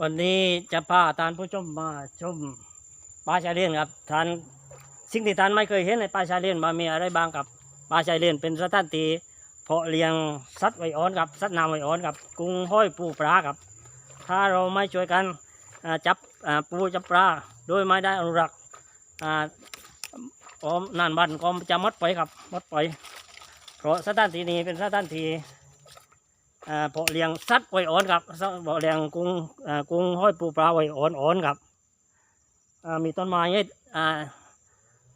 วันนี้จะพาท่านผู้ชมมาชมป่าชายเลนครับท่านสิ่งที่ท่านไม่เคยเห็นในป่าชายเลนมามีอะไรบ้างครับป่าชายเลนเป็นสถานที่เพาะเลี้ยงสัตว์ไวอ่อนครับสัตว์น้ำไวอ่อนครับกุ้งห้อยปูปลาครับ ถ้าเราไม่ช่วยกันจับปูจับปลาโดยไม่ได้อนุรักษ์อ่านานบันก็จะหมดไปครับหมดไปเพราะสถานที่นี้เป็นสถานที่ เพาะเลี้ยงสัตว์ไว้อ่อนครับเพาะเลี้ยงกุ้งอ่ากุ้งห้อยปูปลาไว้อ่อนอ่อนครับอ่ามีต้นไม้เนี่ยอ่า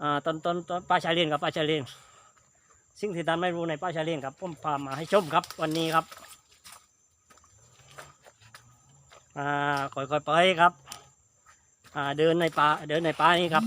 อ่าต้นต้นต้นป่าชายเลนครับป่าชายเลนสิ่งที่ท่านไม่รู้ในป่าชายเลนครับผมพามาให้ชมครับวันนี้ครับอ่าค่อยๆไปครับอ่าเดินในป่าเดินในป่านี้ครับ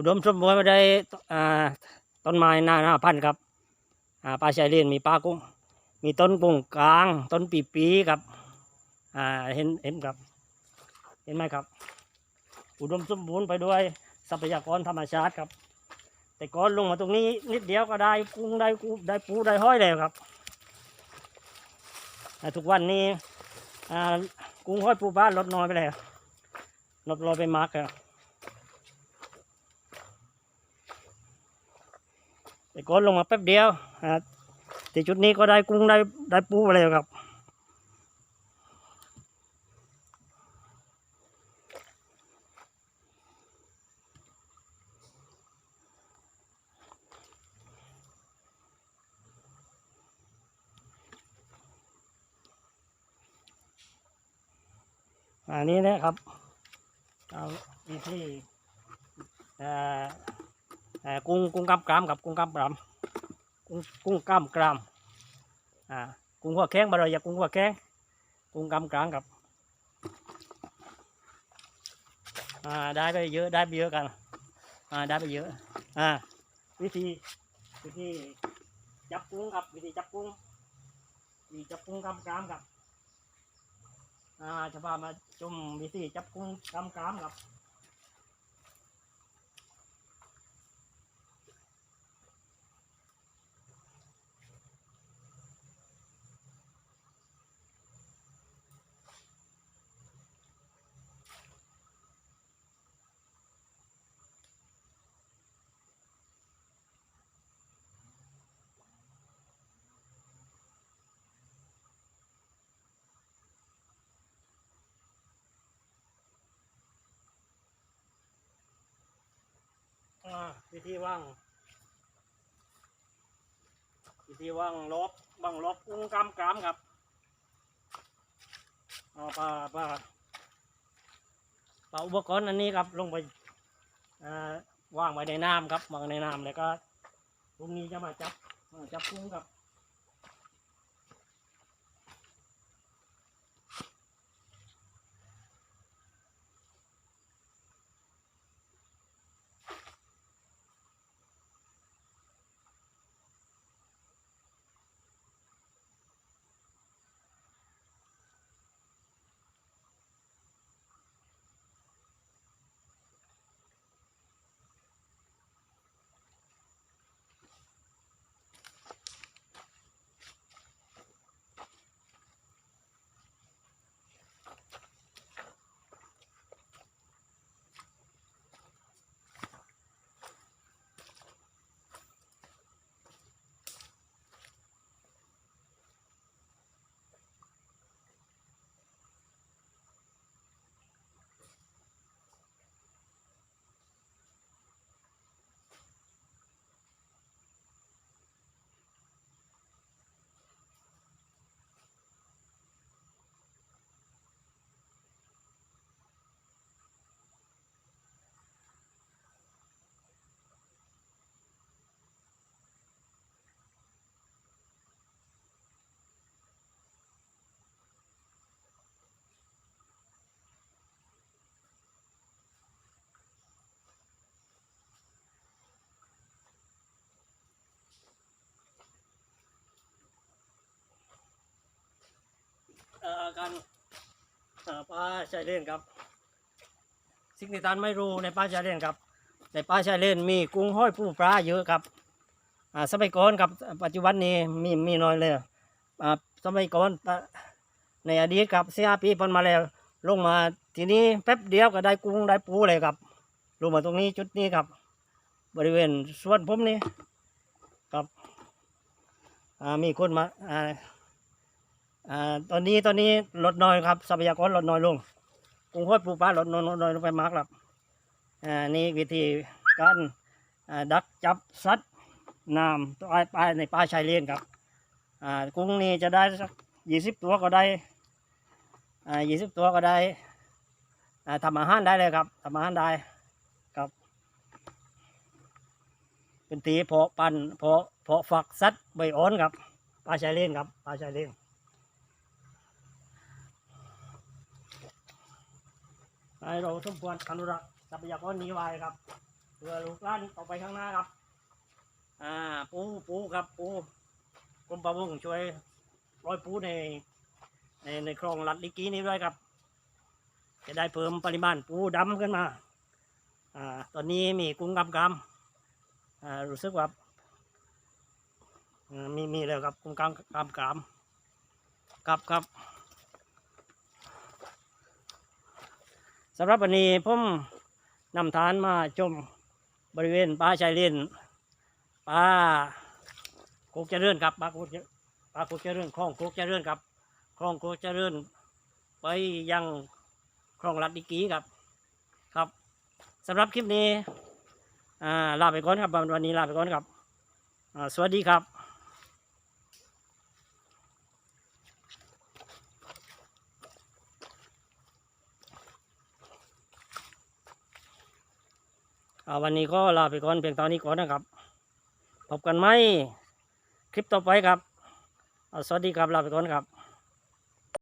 อุดมสมบูรณ์ไม่ได้ต้นไม้หน้าหน้าพันธุ์ครับป่าชายเลนมีป่ากุ้งมีต้นกุ้งกลาง ต้นปีปีครับเห็นเห็นครับ เห็นไหมครับ อุดมสมบูรณ์ไปด้วยทรัพยากรธรรมชาติครับ แต่ก่อนลงมาตรงนี้นิดเดียวก็ได้กุ้งได้กุ้ได้ปูได้ห้อยแล้วครับแต่ทุกวันนี้กุ้งห้อยปูปลานลดน้อยไปแล้วลดลอยไปมากแล้ว แต่ก่อนลงมาแป๊บเดียวอ่าแต่จุดนี้ก็ได้กุ้งได้ได้ปูอะไรครับอันนี้นะครับ เอาที่เอ่อ อ่อกุ้งกุ้งกล้ามกรามกับกุ้งกล้ามกรามกุ้งกุ้งกล้ามกรามอ่ากุ้งหัวแข้งบารอยากกุ้งหัวแข้งกุ้งกล้ามกรามกับอ่าได้ไปเยอะได้ไปเยอะกันอ่าได้ไปเยอะอ่าวิธีวิธีจับกุ้งครับวิธีจับกุ้งวิธีจับกุ้งกล้ามกรามครับอ่าจะพามาชมวิธีจับกุ้งกำกามครับอ่า วิธีว่างวิธีว่างลบว่างลบกุ้งกำกามครับเอาปลาปลาปลาอุปกรณ์อันนี้ครับลงไปว่างไว้ในน้ำครับวางในน้ำแล้วก็พรุ่งนี้จะมาจับมาจับกุ้งครับ การป่าชายเลนครับสิ่งที่ท่านไม่รู้ในป่าชายเลนครับ ในป่าชายเลนมีกุ้งห้อยปูปลาเยอะครับอ่าสมัยก่อนครับปัจจุบันนี้มีมีน้อยเลยอ่าสมัยก่อนในอดีตครับเสี่ห้าปีผ่านมาแล้วลงมาทีนี้แป๊บเดียวก็ได้กุ้งได้ปูเลยครับลงมาตรงนี้จุดนี้ครับ บริเวณสวนผมนี่ครับอ่ามีคนมา อ่าตอนนี้ตอนนี้ลดน้อยครับทรัพยากรลดน้อยลงกุ้งห้อยปูปลาลดน้อยลดน้อยลงไปมากครับอ่านี่วิธีการอ่าดักจับสัตว์น้ำตัวปลาในป่าชายเลนครับอ่ากุ้งนี่จะได้สักยี่สิบตัวก็ได้อ่ายี่สิบตัวก็ได้อ่าทำอาหารได้เลยครับทำอาหารได้ครับเป็นตีเพาะปันเพาะเพาะฝักสัตว์ใบอ่อนครับปลาชายเลนครับปลาชายเลน ให้เราสมควรอนุรักษ์ทรัพยากรนี้ไว้ครับเพื่อลูกหลานต่อไปข้างหน้าครับ อ่าปูปูครับปูกรมประมงช่วยร้อยปูในในในคลองลัดลิกีนี้ด้วยครับ จะได้เพิ่มปริมาณปูดำขึ้นมา อ่า ตอนนี้มีกุ้งกำกำอ่ารู้สึกว่าอ่ามีมีแล้วครับกุ้งกำกำกำครับครับ สำหรับวันนี้ผมนำทานมาชมบริเวณป่าชายเลนป่าโคกเจริญครับป่าโคกเจป่าโคกเจริญคลองโคกเจริญครับคลองโคกเจริญ ไปยังคลองลัดดิกีครับ ครับสำหรับคลิปนี้อ่าลาไปก่อนครับวันนี้ลาไปก่อนครับ สวัสดีครับ วันนี้ก็ลาไปก่อนเพียงตอนนี้ก่อนนะครับ พบกันไหมคลิปต่อไปครับ สวัสดีครับลาไปก่อนครับ